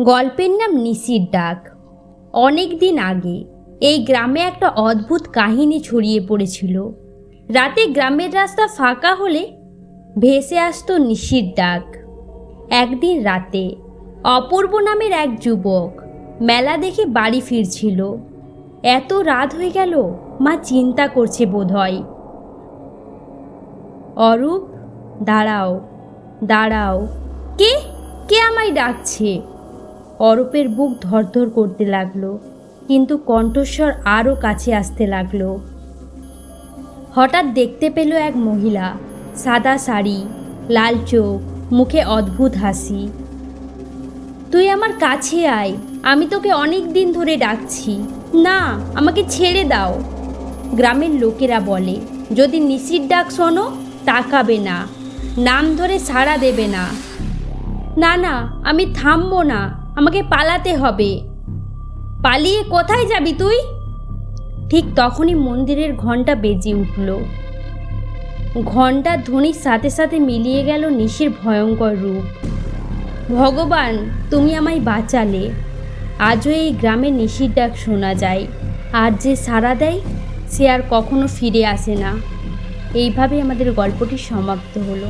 গল্পের নাম নিশির ডাক। অনেক দিন আগে এই গ্রামে একটা অদ্ভুত কাহিনী ছড়িয়ে পড়েছিল। রাতে গ্রামের রাস্তা ফাঁকা হলে ভেসে আসতো নিশির ডাক। একদিন রাতে অপূর্ব নামের এক যুবক মেলা দেখে বাড়ি ফিরছিল। এত রাত হয়ে গেল, মা চিন্তা করছে বোধহয়। অরূপ, দাঁড়াও দাঁড়াও। কে? কে আমায় ডাকছে? অরূপের বুক ধরধর করতে লাগল, কিন্তু কণ্ঠস্বর আরও কাছে আসতে লাগল। হঠাৎ দেখতে পেল এক মহিলা, সাদা শাড়ি, লাল চোখ, মুখে অদ্ভুত হাসি। তুই আমার কাছে আয়, আমি তোকে অনেক দিন ধরে ডাকছি। না, আমাকে ছেড়ে দাও। গ্রামের লোকেরা বলে, যদি নিশির ডাক শোনো, তাকাবে না। নাম ধরে সাড়া দেবে না। না না, আমি থামবো না। আমাকে পালাতে হবে। পালিয়ে কোথায় যাবি তুই? ঠিক তখনই মন্দিরের ঘণ্টা বেজে উঠল। ঘণ্টার ধ্বনির সাথে সাথে মিলিয়ে গেল নিশির ভয়ঙ্কর রূপ। ভগবান, তুমি আমায় বাঁচালে। আজও এই গ্রামে নিশির ডাক শোনা যায়। আর যে সাড়া দেয়, সে আর কখনো ফিরে আসে না। এইভাবে আমাদের গল্পটি সমাপ্ত হলো।